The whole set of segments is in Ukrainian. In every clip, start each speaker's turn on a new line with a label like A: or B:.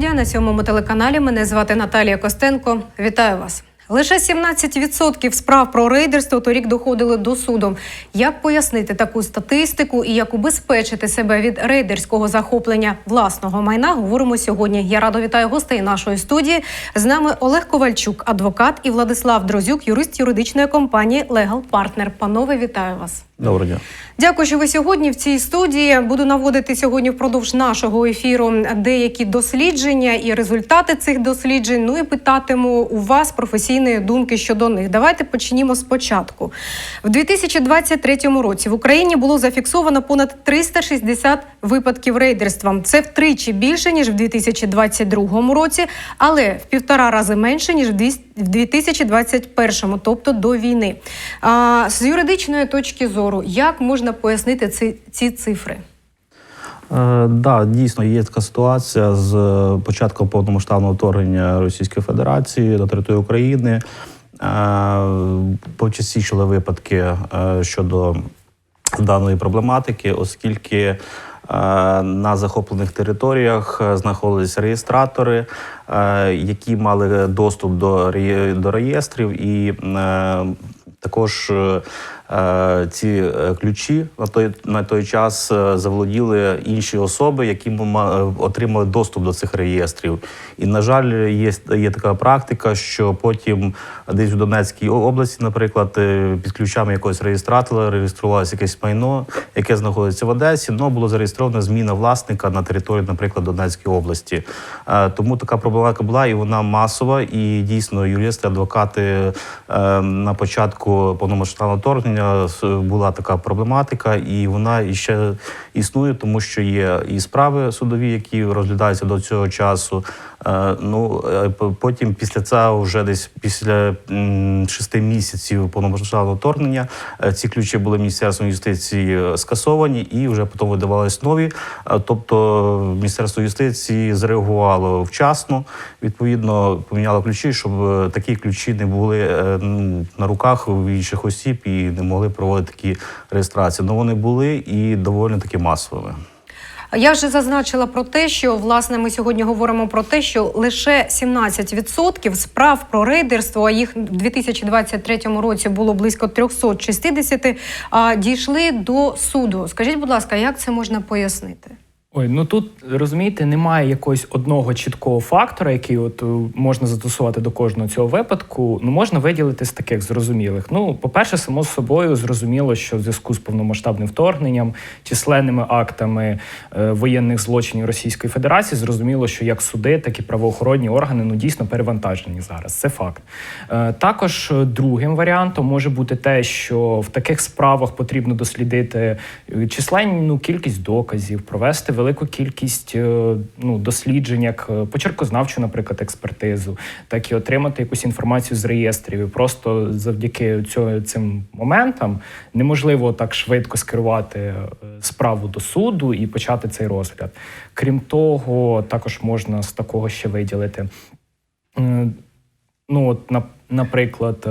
A: Студія на сьомому телеканалі. Мене звати Наталія Костенко. Вітаю вас. Лише 17% справ про рейдерство торік доходили до суду. Як пояснити таку статистику і як убезпечити себе від рейдерського захоплення власного майна? Говоримо сьогодні. Я радо вітаю гостей нашої студії. З нами Олег Ковальчук, адвокат, і Владислав Дрозюк, юрист юридичної компанії Legal Partner. Панове, вітаю вас.
B: Доброго дня.
A: Дякую, що ви сьогодні в цій студії. Буду наводити сьогодні впродовж нашого ефіру деякі дослідження і результати цих досліджень. Ну і питатиму у вас професійної думки щодо них. Давайте почнімо спочатку. В 2023 році в Україні було зафіксовано понад 360 випадків рейдерства. Це втричі більше ніж в 2022 році, але в півтора рази менше ніж в 200 в 2021, тобто до війни. А, з юридичної точки зору, як можна пояснити ці, ці цифри?
B: Е, да, дійсно є така ситуація з е, початком повномасштабного вторгнення Російської Федерації на територію України. Е, Почастішили випадки щодо даної проблематики, оскільки на захоплених територіях знаходилися реєстратори, які мали доступ до реєстрів, і також ці е, ключі на той на той час е, заволоділи інші особи, які ма- е, отримали доступ до цих реєстрів. І на жаль, є, є така практика, що потім десь у Донецькій області, наприклад, е, під ключами якогось реєстратора реєструвалося якесь майно, яке знаходиться в Одесі, але було зареєстровано зміна власника на території, наприклад, Донецької області. Е, Тому така проблематика була, і вона масова. І дійсно, юристи, адвокати е, на початку повномасштабного вторгнення с- була така проблематика, і вона іще існує, тому що є і справи судові, які розглядаються до цього часу. Е, Ну е, потім після цього, вже десь після шести місяців повномасштабного вторгнення, е, ці ключі були міністерством юстиції скасовані і вже потім видавались нові. Тобто Міністерство юстиції зреагувало вчасно, відповідно поміняло ключі, щоб такі ключі не були на руках у інших осіб і не могли проводити такі реєстрації. Ну вони були і доволі таки масовими.
A: Я вже зазначила про те, що власне ми сьогодні говоримо про те, що лише 17% справ про рейдерство, а їх в 2023 році було близько 360, а, дійшли до суду. Скажіть, будь ласка, як це можна пояснити?
C: Ой, ну тут розумієте, немає якогось одного чіткого фактора, який от е, можна застосувати до кожного цього випадку. Ну можна виділити з таких зрозумілих. Ну, по-перше, само собою зрозуміло, що в зв'язку з повномасштабним вторгненням, численними актами е, воєнних злочинів Російської Федерації, зрозуміло, що як суди, так і правоохоронні органи ну дійсно перевантажені зараз. Це факт. Е, також е, другим варіантом може бути те, що в таких справах потрібно дослідити е, численну кількість доказів, провести велику кількість е, ну, досліджень, як е, почеркознавчу, наприклад, експертизу, так і отримати якусь інформацію з реєстрів. І просто завдяки цього, цим моментам неможливо так швидко скерувати е, справу до суду і почати цей розгляд. Крім того, також можна з такого ще виділити. Ну, от, наприклад,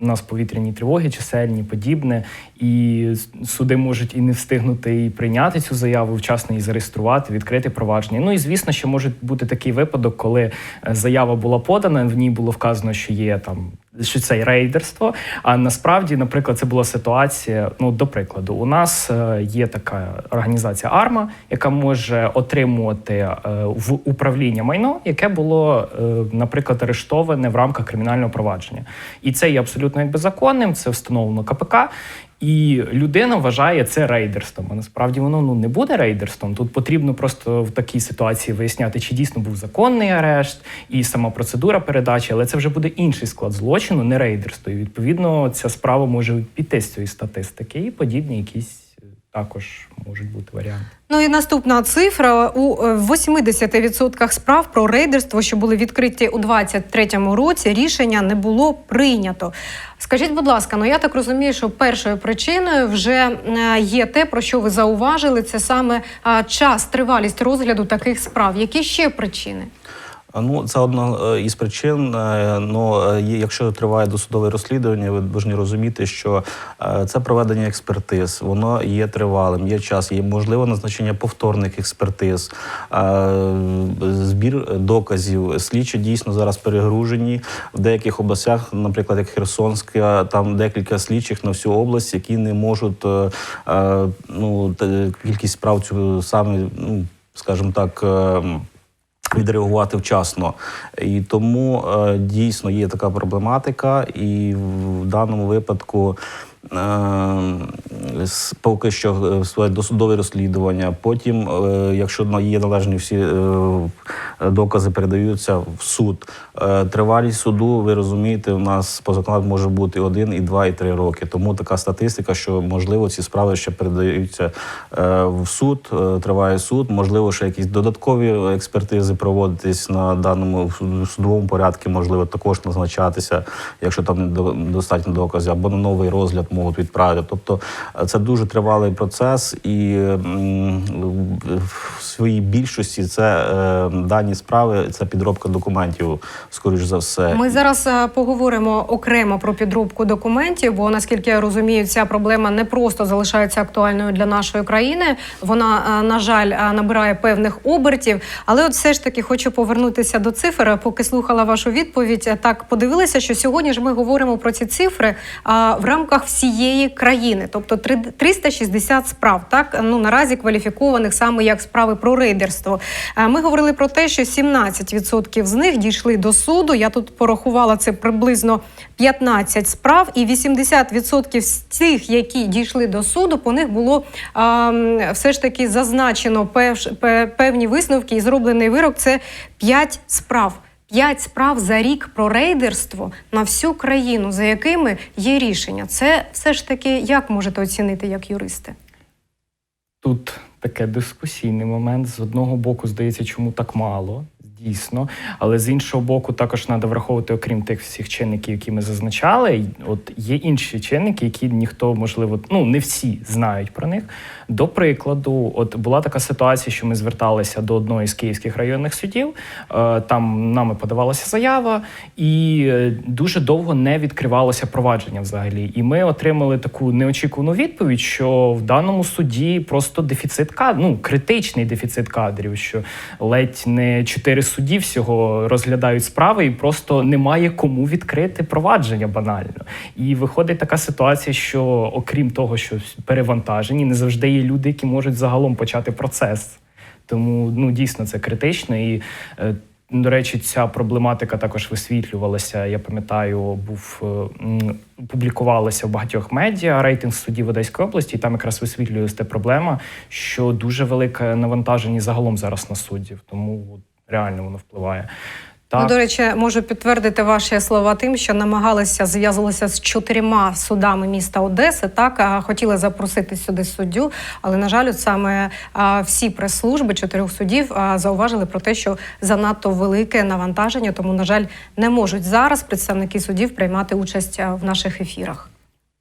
C: у нас повітряні тривоги, чисельні, подібне, і суди можуть і не встигнути і прийняти цю заяву, вчасно її зареєструвати, відкрити провадження. Ну і звісно, що може бути такий випадок, коли е, заява була подана, в ній було вказано, що є там. Що це рейдерство, а насправді, наприклад, це була ситуація. Ну, до прикладу, у нас е, є така організація Арма, яка може отримувати е, в управління майно, яке було, е, наприклад, арештоване в рамках кримінального провадження, і це є абсолютно якби законним. Це встановлено КПК. І людина вважає це рейдерством. А насправді воно ну не буде рейдерством. Тут потрібно просто в такій ситуації виясняти, чи дійсно був законний арешт і сама процедура передачі, але це вже буде інший склад злочину, не рейдерство. І відповідно ця справа може піти з цієї статистики, і подібні якісь також можуть бути варіанти.
A: Ну і наступна цифра у е, 80% справ про рейдерство, що були відкриті у 2023 році, рішення не було прийнято. Скажіть, будь ласка, ну я так розумію, що першою причиною вже е, є те, про що ви зауважили, це саме е, час, тривалість розгляду таких справ. Які ще причини?
B: Ну, це одна е, із причин. Ну, якщо триває досудове розслідування, ви повинні розуміти, що це проведення експертиз, воно є тривалим, є час, є можливо назначення повторних експертиз, збір доказів. Слідчі дійсно зараз перегружені в деяких областях, наприклад, як Херсонська, там декілька слідчих на всю область, які не можуть ну, кількість справ цю саме, ну скажімо так. Відреагувати вчасно, і тому е, дійсно є така проблематика, і в даному випадку поки що е, своє досудове розслідування. Потім, е, якщо є належні всі е, докази, передаються в суд. Тривалість суду, ви розумієте, у нас по закону може бути один, і два, і три роки. Тому така статистика, що можливо ці справи ще передаються в суд, триває суд. Можливо, ще якісь додаткові експертизи проводитись на даному судовому порядку, можливо, також назначатися, якщо там достатньо доказів, або на новий розгляд можуть відправити. Тобто е, це дуже тривалий процес, і в своїй більшості це е, дані справи, це підробка документів, скоріш за все.
A: Ми зараз е, поговоримо окремо про підробку документів, бо наскільки я розумію, ця проблема не просто залишається актуальною для нашої країни. Вона, на жаль, набирає певних обертів. Але от все ж таки хочу повернутися до цифр. Поки слухала вашу відповідь, так подивилася, що сьогодні ж ми говоримо про ці цифри а, в рамках всієї країни, тобто три- 360 справ, так ну наразі кваліфікованих саме як справи про рейдерство. Е, Ми говорили про те, що 17% з них дійшли до суду. Я тут порахувала це приблизно 15 справ, і 80% з цих, які дійшли до суду, по них було а, все ж таки зазначено певні висновки і зроблений вирок. Це 5 справ. П'ять справ за рік про рейдерство на всю країну, за якими є рішення. Це все ж таки як можете оцінити як юристи?
C: Тут таке дискусійний момент. З одного боку, здається, чому так мало, дійсно. Але з іншого боку, також треба враховувати, окрім тих всіх чинників, які ми зазначали. От є інші чинники, які ніхто, можливо, ну не всі знають про них. До прикладу, от була така ситуація, що ми зверталися до одної з київських районних судів. Е, Там нами подавалася заява, і е, дуже довго не відкривалося провадження взагалі. І ми отримали таку неочікувану відповідь, що в даному суді просто дефіцит кадрів, ну критичний дефіцит кадрів, що ледь не чотири судді всього розглядають справи, і просто немає кому відкрити провадження банально. І виходить така ситуація, що окрім того, що перевантажені, не завжди є люди, які можуть загалом почати процес. Тому ну дійсно це критично і. е, До речі, ця проблематика також висвітлювалася. Я пам'ятаю, був е, публікувалася в багатьох медіа рейтинг суддів Одеської області. І там якраз висвітлюється проблема, що дуже велике навантаження загалом зараз на суддів, тому реально воно впливає.
A: Ну, до речі, можу підтвердити ваші слова тим, що намагалися зв'язувалися з чотирма судами міста Одеси. Так хотіли запросити сюди суддю, але на жаль, саме всі прес-служби чотирьох судів зауважили про те, що занадто велике навантаження, тому на жаль, не можуть зараз представники судів приймати участь в наших ефірах.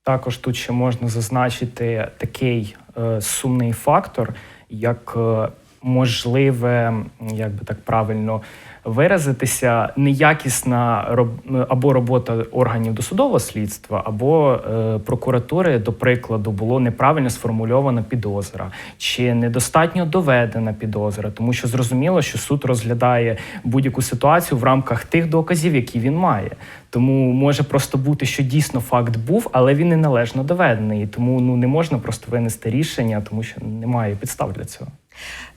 C: Також тут ще можна зазначити такий е, сумний фактор, як е, можливе, як би так правильно виразитися, неякісна роб, або робота органів досудового слідства, або е, прокуратури, до прикладу, було неправильно сформульована підозра, чи недостатньо доведена підозра, тому що зрозуміло, що суд розглядає будь-яку ситуацію в рамках тих доказів, які він має. Тому може просто бути, що дійсно факт був, але він не належно доведений. Тому ну не можна просто винести рішення, тому що немає підстав для цього.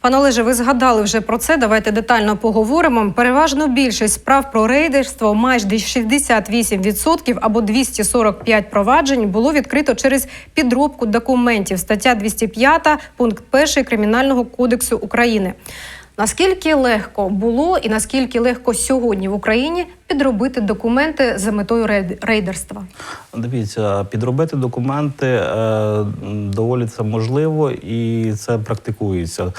A: Пане Олеже, ви згадали вже про це. Давайте детально поговоримо. Переважно більшість справ про рейдерство, майже 68% або 245 проваджень було відкрито через підробку документів. Стаття 205, пункт 1 Кримінального кодексу України. Наскільки легко було і наскільки легко сьогодні в Україні підробити документи за метою рейд- рейдерства?
B: Дивіться, підробити документи е, доволі це можливо і це практикується.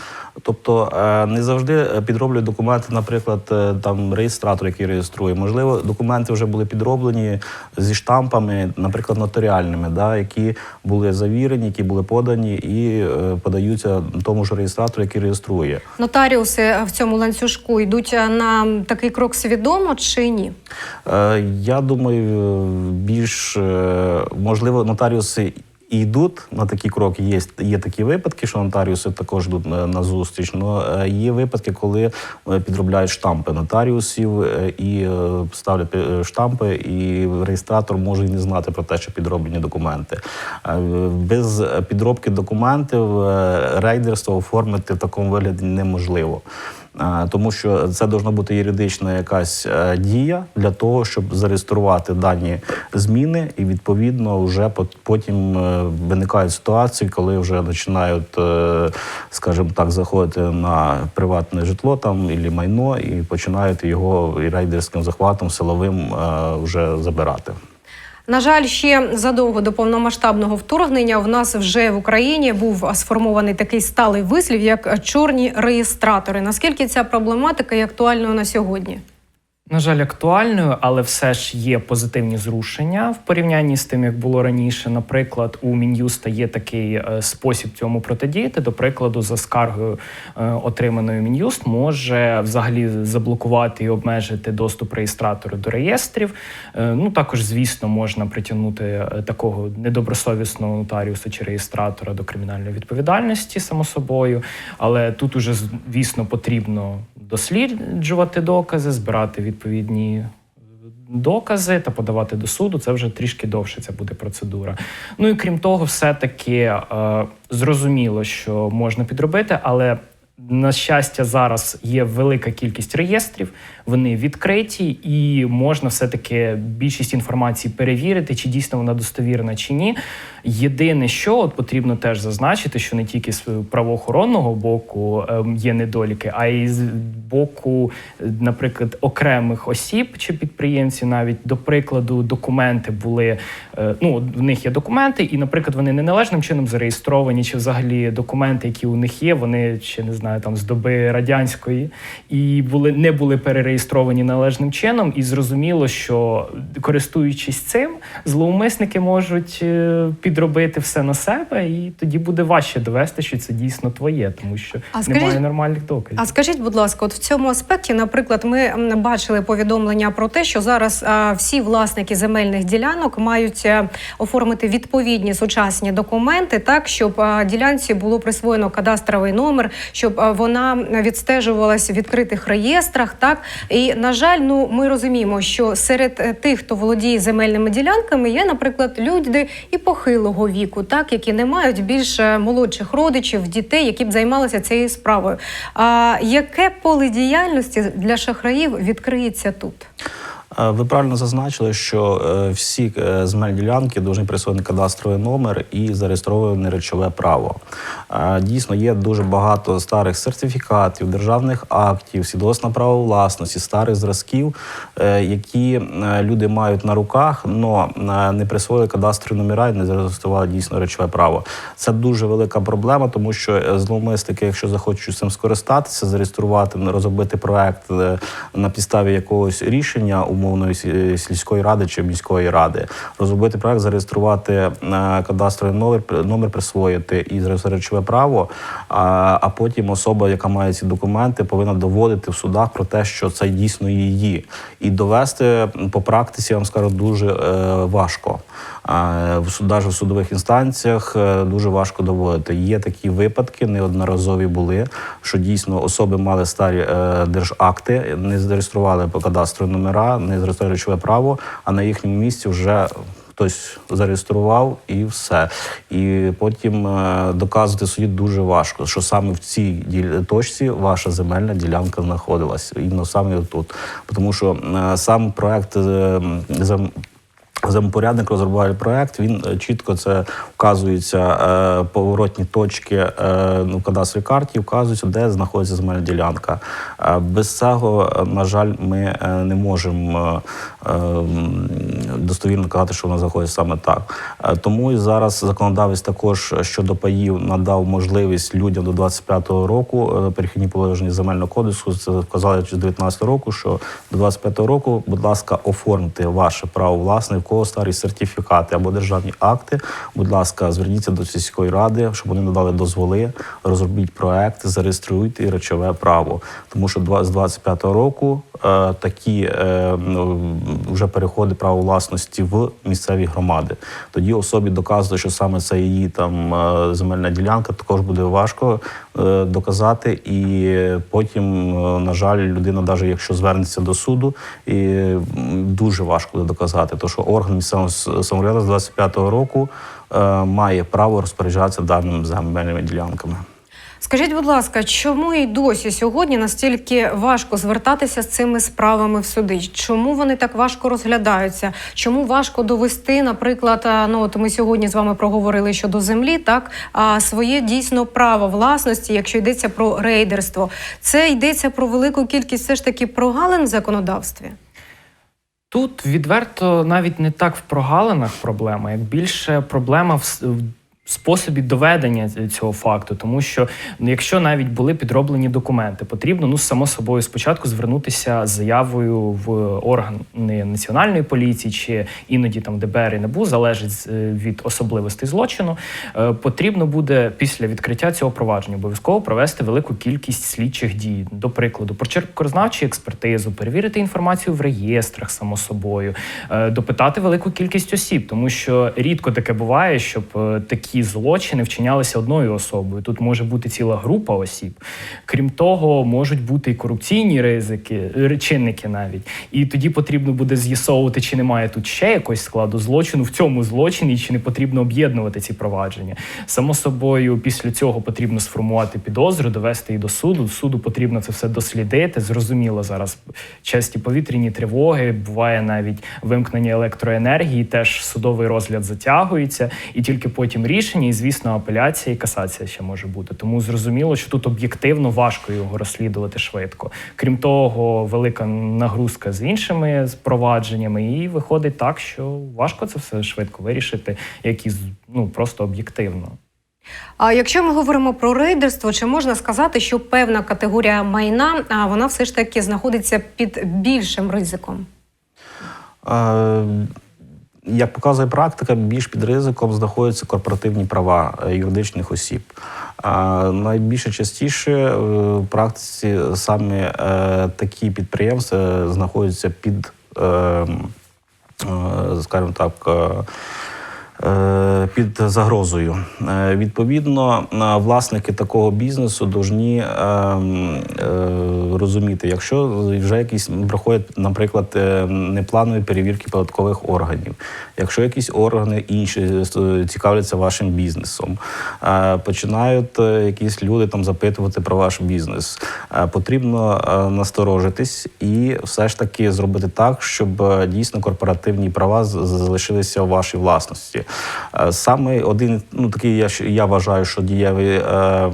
B: Тобто е, не завжди підроблюють документи, наприклад, е, там реєстратор, який реєструє. Можливо, документи вже були підроблені зі штампами, наприклад, нотаріальними, да, які були завірені, які були подані і е, подаються тому ж реєстратору, який реєструє.
A: Нотаріуси в цьому ланцюжку йдуть е, на такий крок свідомо чи ні?
B: Е, Я думаю, більш е, можливо, нотаріуси і йдуть на такі кроки. Є, є такі випадки, що нотаріуси також йдуть на, на зустріч. Але є випадки, коли е, підробляють штампи нотаріусів і ставлять штампи, і реєстратор може і не знати про те, що підроблені документи. Без підробки документів рейдерство оформити в такому вигляді неможливо. Тому що це должна бути юридична якась е, дія для того, щоб зареєструвати дані зміни, і відповідно вже пот- потім е, виникають ситуації, коли вже починають, е, скажімо так, заходити на приватне житло там і майно, і починають його і рейдерським захватом силовим вже забирати.
A: На жаль, ще задовго до повномасштабного вторгнення в нас вже в Україні був сформований такий сталий вислів, як чорні реєстратори. Наскільки ця проблематика є актуальною на сьогодні?
C: На жаль, актуальною, але все ж є позитивні зрушення в порівнянні з тим, як було раніше. Наприклад, у Мін'юста є такий е, спосіб цьому протидіяти. До прикладу, за скаргою е, отриманою Мін'юст може взагалі заблокувати і обмежити доступ реєстратору до реєстрів. Е, ну також, звісно, можна притягнути такого недобросовісного нотаріуса чи реєстратора до кримінальної відповідальності, само собою. Але тут уже звісно потрібно досліджувати докази, збирати відповідні докази та подавати до суду. Це вже трішки довше ця буде процедура. Ну і крім того, все-таки е, зрозуміло, що можна підробити, але. На щастя, зараз є велика кількість реєстрів, вони відкриті, і можна все-таки більшість інформації перевірити, чи дійсно вона достовірна чи ні. Єдине, що от потрібно теж зазначити, що не тільки з правоохоронного боку ем, є недоліки, а й з боку, наприклад, окремих осіб чи підприємців, навіть до прикладу, документи були. е, Ну, в них є документи, і, наприклад, вони неналежним чином зареєстровані, чи взагалі документи, які у них є, вони ще не знаю, там з доби радянської, і були не були перереєстровані належним чином. І зрозуміло, що користуючись цим, зловмисники можуть е, підробити все на себе, і тоді буде важче довести, що це дійсно твоє, тому що
A: А скажіть-
C: немає нормальних доказів.
A: А скажіть, будь ласка, от в цьому аспекті, наприклад, ми бачили повідомлення про те, що зараз а, всі власники земельних ділянок мають е, оформити відповідні сучасні документи, так щоб а, ділянці було присвоєно кадастровий номер, щоб вона відстежувалась в відкритих реєстрах. Так і на жаль, ну ми розуміємо, що серед е, тих, хто володіє земельними ділянками, є, наприклад, люди і похилого віку, так які не мають більш е, молодших родичів, дітей, які б займалися цією справою. А яке поле діяльності для шахраїв відкриється тут?
B: Е, Ви правильно зазначили, що е, всі е, земельні ділянки повинні присвоєний кадастровий номер і зареєстроване речове право. Дійсно, є дуже багато старих сертифікатів, державних актів, свідоцтв на право власності, старих зразків, які люди мають на руках, але не присвоїли кадастрові номера і не зареєстрували дійсно речове право. Це дуже велика проблема, тому що зловмисники, якщо захочуть цим скористатися, зареєструвати, розробити проект на підставі якогось рішення умовної сільської ради чи міської ради, розробити проект, зареєструвати е, кадастровий номер, номер присвоїти і речове право. А, а потім особа, яка має ці документи, повинна доводити в судах про те, що це дійсно її, і довести по практиці, я вам скажу, дуже е, важко. А, в судових інстанціях е, дуже важко доводити. Є такі випадки, неодноразові були, що дійсно особи мали старі е, держакти, не зареєстрували по кадастру номера, не зареєстрували речове право, а на їхньому місці вже. Хтось зареєстрував і все. І потім е, доказувати суді дуже важко, що саме в цій точці ваша земельна ділянка знаходилась. Іменно саме тут. Тому що сам проект Землепорядник розробляє проект, він е, чітко це вказується е, поворотні точки е, ну, в кадастровій карті, вказується, де знаходиться земельна ділянка. Е, без цього, е, на жаль, ми не можемо достовірно казати, що вона знаходиться саме так. Е, тому і зараз законодавець також щодо паїв надав можливість людям до 25-го року е, перехідні положення земельного кодексу. Це вказали з 19 року, що до 25-го року, будь ласка, оформте ваше право власне, в кого старі сертифікати або державні акти. Будь ласка, зверніться до сільської ради, щоб вони надали дозволи, розробіть проект, зареєструйте речове право. Тому що з 25-го року е, такі вже переходи права власності в місцеві громади. Тоді особі доказувати, що саме це її там е, земельна ділянка, також буде важко е, доказати. І потім, е, на жаль, людина, навіть якщо звернеться до суду, і дуже важко буде доказати, то що орган місцевого самоврядування з 25-го року має право розпоряджатися даними земельними ділянками.
A: Скажіть, будь ласка, чому і досі сьогодні настільки важко звертатися з цими справами в суди? Чому вони так важко розглядаються? Чому важко довести, наприклад, ну от ми сьогодні з вами проговорили щодо землі, так а своє дійсно право власності, якщо йдеться про рейдерство, це йдеться про велику кількість все ж таки прогалин в законодавстві.
C: Тут відверто навіть не так в прогалинах проблема, як більше проблема в способі доведення цього факту. Тому що ну, якщо навіть були підроблені документи, потрібно ну само собою спочатку звернутися з заявою в органи національної поліції чи іноді там ДБР і НАБУ, залежить від особливостей злочину. Е, Потрібно буде після відкриття цього провадження обов'язково провести велику кількість слідчих дій. До прикладу, прочеркознавчу експертизу, перевірити інформацію в реєстрах, само собою, е, допитати велику кількість осіб, тому що рідко таке буває, щоб е, такі злочини вчинялися одною особою. Тут може бути ціла група осіб. Крім того, можуть бути і корупційні ризики, е, чинники навіть. І тоді потрібно буде з'ясовувати, чи немає тут ще якогось складу злочину в цьому злочині, чи не потрібно об'єднувати ці провадження. Само собою, після цього потрібно сформувати підозру, довести її до суду. Суду потрібно це все дослідити. Зрозуміло, зараз часті повітряні тривоги, буває навіть вимкнення електроенергії, теж судовий розгляд затягується, і тільки потім рішення, і звісно, апеляція і касація ще може бути. Тому зрозуміло, що тут об'єктивно важко його розслідувати швидко. Крім того, велика нагрузка з іншими провадженнями, і виходить так, що важко це все швидко вирішити, як і ну просто об'єктивно.
A: А якщо ми говоримо про рейдерство, чи можна сказати, що певна категорія майна вона все ж таки знаходиться під більшим ризиком?
B: Е, Як показує практика, більш під ризиком знаходяться корпоративні права е, юридичних осіб. Найбільше частіше е, в практиці саме е, такі підприємства знаходяться під, скажімо так, під загрозою. Е, Відповідно, е, власники такого бізнесу повинні е, е, розуміти, якщо вже якісь проходять, наприклад, е, непланові перевірки податкових органів, якщо якісь органи інші е, цікавляться вашим бізнесом, е, починають е, якісь люди там запитувати про ваш бізнес, е, потрібно е, насторожитись і все ж таки зробити так, щоб е, дійсно корпоративні права залишилися у вашій власності. Е, Саме один, ну такий я я вважаю, що дієвий е,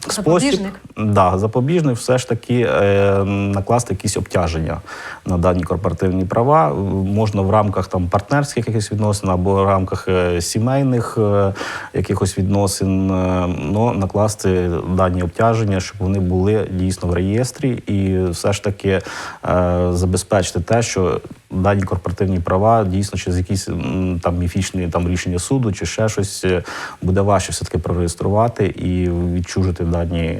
B: спосіб
A: Запобіжник?
B: Да, запобіжник все ж таки е, накласти якісь обтяження на дані корпоративні права. Можна в рамках там партнерських якихось відносин або в рамках е, сімейних е, якихось відносин, е, ну, накласти дані обтяження, щоб вони були дійсно в реєстрі, і все ж таки е, забезпечити те, що дані корпоративні права дійсно через якісь там міфічні там рішення суду чи ще щось е, буде важче все таки прореєструвати і відчужити дані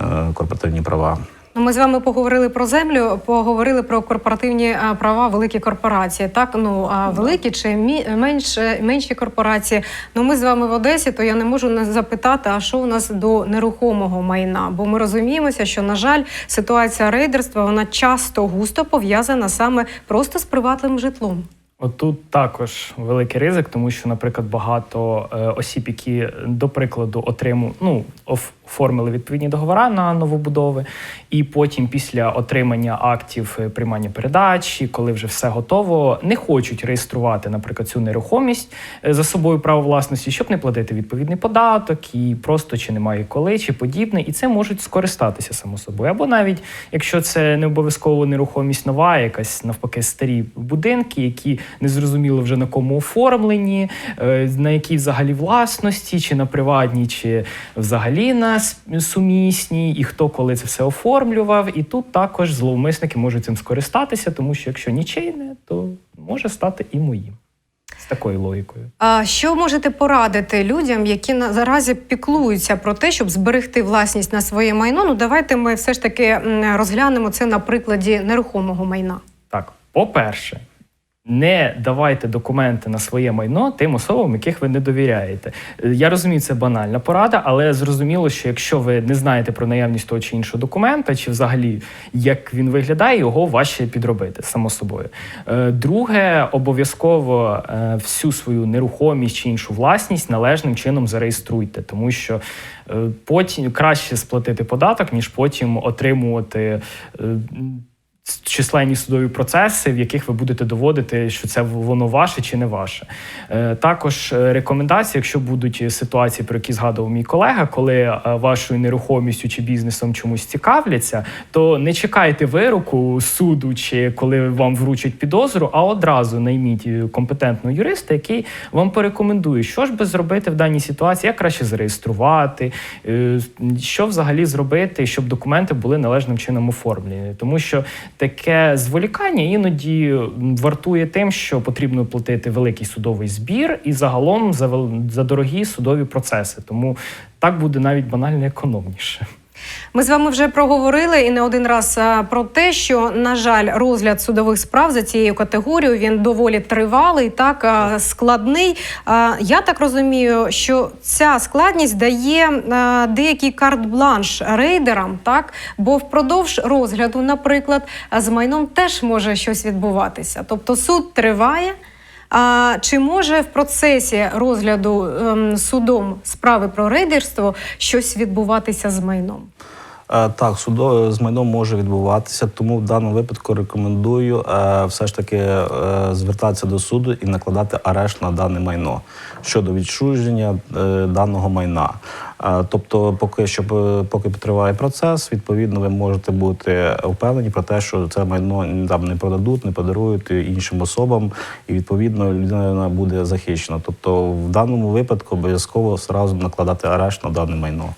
B: е, корпоративні права.
A: Ну, Ми з вами поговорили про землю, поговорили про корпоративні права, великі корпорації. Так, ну а великі чи мі- менш, менші корпорації. Ну ми з вами в Одесі, то я не можу не запитати, а що у нас до нерухомого майна? Бо ми розуміємося, що на жаль, ситуація рейдерства вона часто густо пов'язана саме просто з приватним житлом.
C: Отут також великий ризик, тому що, наприклад, багато е, осіб, які до прикладу отриму, ну, оформили відповідні договори на новобудови, і потім, після отримання актів е, приймання передачі, коли вже все готово, не хочуть реєструвати, наприклад, цю нерухомість е, за собою право власності, щоб не платити відповідний податок, і просто чи немає коли, чи подібне, і це можуть скористатися само собою. Або навіть якщо це не обов'язково нерухомість нова, якась навпаки старі будинки, які не зрозуміло вже на кому оформлені, е, на якій взагалі власності, чи на приватній, чи взагалі на с- сумісній, і хто коли це все оформлював. І тут також зловмисники можуть цим скористатися, тому що якщо нічийне, то може стати і моїм. З такою логікою.
A: А що можете порадити людям, які на заразі піклуються про те, щоб зберегти власність на своє майно? Ну давайте ми все ж таки розглянемо це на прикладі нерухомого майна.
C: Так, по-перше, не давайте документи на своє майно тим особам, яких ви не довіряєте. Е, Я розумію, це банальна порада, але зрозуміло, що якщо ви не знаєте про наявність того чи іншого документа, чи взагалі як він виглядає, його важче підробити само собою. Е, Друге, обов'язково е, всю свою нерухомість чи іншу власність належним чином зареєструйте, тому що потім краще сплатити податок, ніж потім отримувати. Численні судові процеси, в яких ви будете доводити, що це воно ваше чи не ваше. Е, Також е, рекомендації, якщо будуть ситуації, про які згадував мій колега, коли е, вашою нерухомістю чи бізнесом чомусь цікавляться, то не чекайте вироку суду чи коли вам вручать підозру, а одразу найміть компетентного юриста, який вам порекомендує, що ж би зробити в даній ситуації, як краще зареєструвати, що взагалі зробити, щоб документи були належним чином оформлені, тому що таке зволікання іноді вартує тим, що потрібно платити великий судовий збір і загалом за, за дорогі судові процеси. Тому так буде навіть банально економніше.
A: Ми з вами вже проговорили і не один раз про те, що на жаль, розгляд судових справ за цією категорією він доволі тривалий, так складний. Я так розумію, що ця складність дає деякий карт-бланш рейдерам, так бо впродовж розгляду, наприклад, з майном теж може щось відбуватися. Тобто суд триває. А чи може в процесі розгляду ем, судом справи про рейдерство щось відбуватися з майном?
B: Е, Так, судо з майном може відбуватися, тому в даному випадку рекомендую е, все ж таки е, звертатися до суду і накладати арешт на дане майно щодо відчуження е, даного майна. Е, Тобто, поки що е, поки триває процес, відповідно, ви можете бути впевнені про те, що це майно там не продадуть, не подарують іншим особам, і відповідно людина буде захищена. Тобто, в даному випадку обов'язково зразу накладати арешт на дане майно.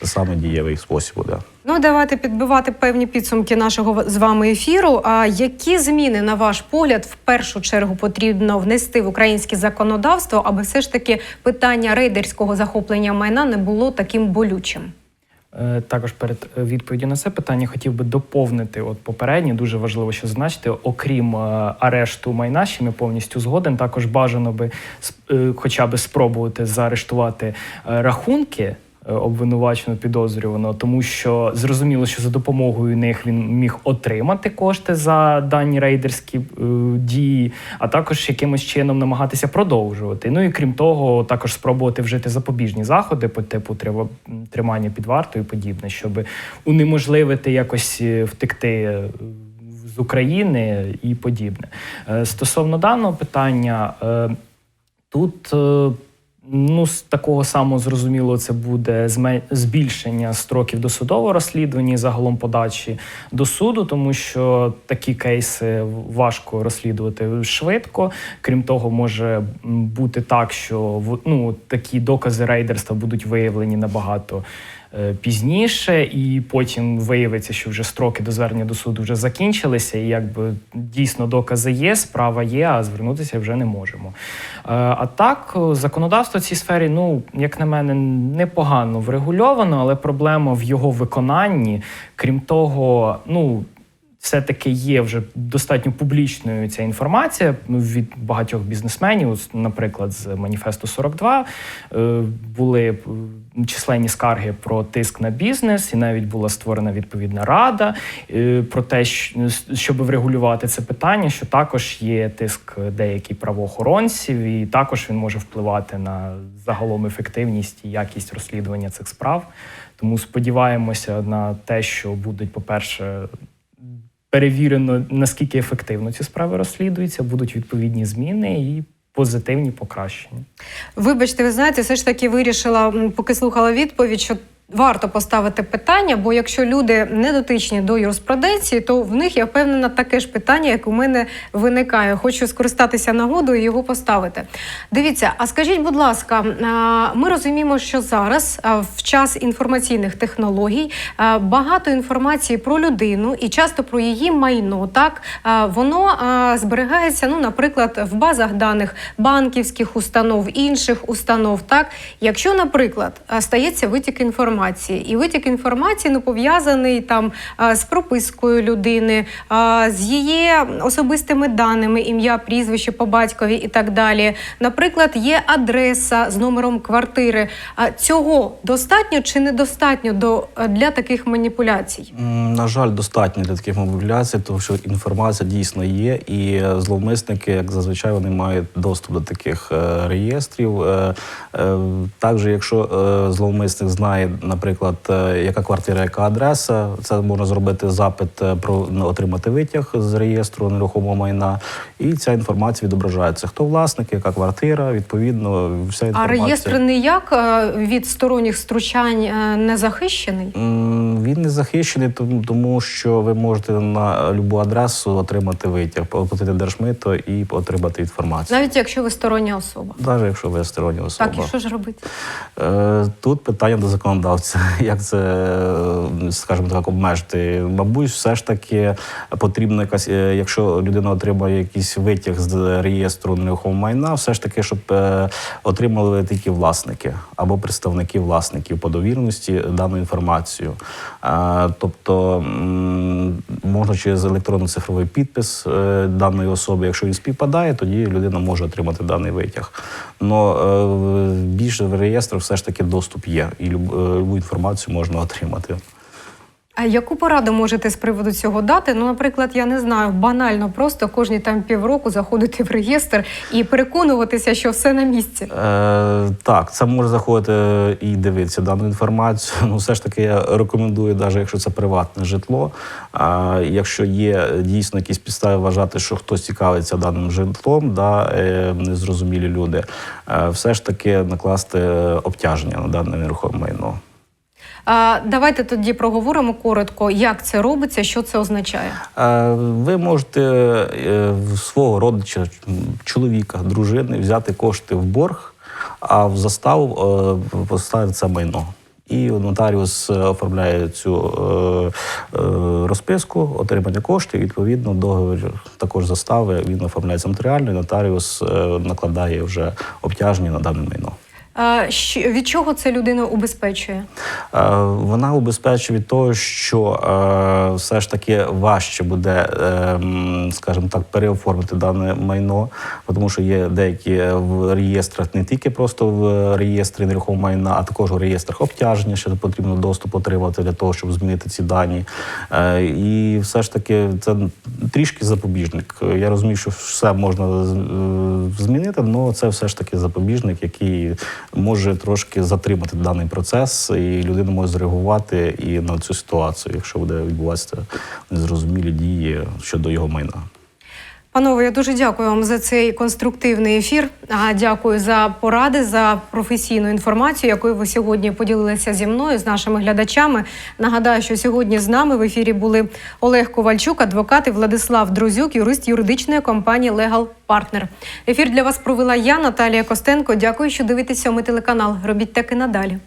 B: Це саме дієвий спосіб буде.
A: Ну, давайте підбивати певні підсумки нашого з вами ефіру. А які зміни, на ваш погляд, в першу чергу потрібно внести в українське законодавство, аби все ж таки питання рейдерського захоплення майна не було таким болючим?
C: Е, Також перед е, відповіддю на це питання хотів би доповнити от попереднє. Дуже важливо, що зазначити, окрім е, арешту майна, ще не повністю згоден. Також бажано би хоча б спробувати заарештувати рахунки. Е, Обвинувачено підозрюваного, тому що зрозуміло, що за допомогою них він міг отримати кошти за дані рейдерські е, дії, а також якимось чином намагатися продовжувати. Ну і крім того, також спробувати вжити запобіжні заходи по типу тримання під вартою подібне, щоб унеможливити якось е, втекти е, з України і подібне. Стосовно даного питання, тут. Ну, з такого самого зрозуміло, це буде збільшення строків досудового розслідування і загалом подачі до суду, тому що такі кейси важко розслідувати швидко. Крім того, може бути так, що ну, такі докази рейдерства будуть виявлені набагато пізніше, і потім виявиться, що вже строки до звернення до суду вже закінчилися, і якби дійсно докази є, справа є, а звернутися вже не можемо. Е, А так, е, законодавство в цій сфері, ну як на мене, непогано врегульовано, але проблема в його виконанні. Крім того, ну все-таки є вже достатньо публічною ця інформація ну, від багатьох бізнесменів, наприклад, з маніфесту 42 е, були е, численні скарги про тиск на бізнес, і навіть була створена відповідна рада е, про те, щоб врегулювати це питання, що також є тиск деяких правоохоронців, і також він може впливати на загалом ефективність і якість розслідування цих справ. Тому сподіваємося на те, що будуть, по-перше, перевірено, наскільки ефективно ці справи розслідуються, будуть відповідні зміни і позитивні покращення.
A: Вибачте, ви знаєте, все ж таки вирішила, поки слухала відповідь, що. Варто поставити питання, бо якщо люди не дотичні до юриспруденції, то в них я впевнена таке ж питання, як у мене виникає. Хочу скористатися нагодою і його поставити. Дивіться, а скажіть, будь ласка, ми розуміємо, що зараз в час інформаційних технологій багато інформації про людину і часто про її майно. Так воно зберігається, ну, наприклад, в базах даних банківських установ, інших установ. Так, якщо, наприклад, стається витік інформації, і витік інформації ну, пов'язаний там з пропискою людини, з її особистими даними, ім'я, прізвище по батькові і так далі. Наприклад, є адреса з номером квартири. Цього достатньо чи недостатньо до для таких маніпуляцій?
B: На жаль, достатньо для таких мобіляцій, тому що інформація дійсно є, і е, зловмисники, як зазвичай, вони мають доступ до таких е, реєстрів. Е, е, Також, якщо е, зловмисник знає, наприклад, е, яка квартира, яка адреса, це можна зробити запит е, про ну, отримати витяг з реєстру нерухомого майна, і ця інформація відображається. Хто власник, яка квартира, відповідно, вся інформація.
A: А реєстр ніяк е, від сторонніх стручань не захищений?
B: Він не захищений, тому- що ви можете на будь-яку адресу отримати витяг, оплатити держмито і отримати інформацію.
A: Навіть якщо ви стороння особа.
B: Навіть якщо ви стороння особа.
A: Так, і що ж робити?
B: Тут питання до законодавця, як це, скажімо так, обмежити. Мабуть, все ж таки потрібно якась, е, якщо людина отримує якийсь витяг з реєстру нерухомого майна, все ж таки, щоб е, отримали тільки власники або представники власників по довірності дану інформацію. Е, Тобто можна через електронно-цифровий підпис даної особи, якщо він співпадає, тоді людина може отримати даний витяг. Но більше в реєстрах все ж таки доступ є, і любу інформацію можна отримати.
A: А яку пораду можете з приводу цього дати? Ну, наприклад, я не знаю, банально просто кожні там півроку заходити в реєстр і переконуватися, що все на місці.
B: Е, так, це може заходити і дивитися дану інформацію. Ну, все ж таки, я рекомендую, навіть якщо це приватне житло. А якщо є дійсно якісь підстави вважати, що хтось цікавиться даним житлом, да, е, незрозумілі люди, е, все ж таки накласти обтяження на дане нерухоме майно.
A: Давайте тоді проговоримо коротко, як це робиться, що це означає.
B: Ви можете е, в свого родича, чоловіка, дружини взяти кошти в борг, а в заставу е, поставити майно. І нотаріус е, оформляє цю е, е, розписку отримання коштів. Відповідно, договір також застави він оформляється нотаріально, і нотаріус накладає вже обтяження на дане майно.
A: Від чого це людина убезпечує?
B: Е, Вона убезпечує від того, що е, все ж таки важче буде, е, скажімо так, переоформити дане майно, тому що є деякі в реєстрах не тільки просто в реєстрі нерухомого майна, а також у реєстрах обтяження, що потрібно доступ отримати для того, щоб змінити ці дані. Е, І все ж таки це трішки запобіжник. Я розумію, що все можна змінити, але це все ж таки запобіжник, який може трошки затримати даний процес, і людина може зреагувати і на цю ситуацію, якщо буде відбуватися незрозумілі дії щодо його майна.
A: Панове, я дуже дякую вам за цей конструктивний ефір. А, Дякую за поради, за професійну інформацію, якою ви сьогодні поділилися зі мною, з нашими глядачами. Нагадаю, що сьогодні з нами в ефірі були Олег Ковальчук, адвокат і Владислав Друзюк, юрист юридичної компанії Legal Partner. Ефір для вас провела я, Наталія Костенко. Дякую, що дивитеся ми телеканал. Робіть так і надалі.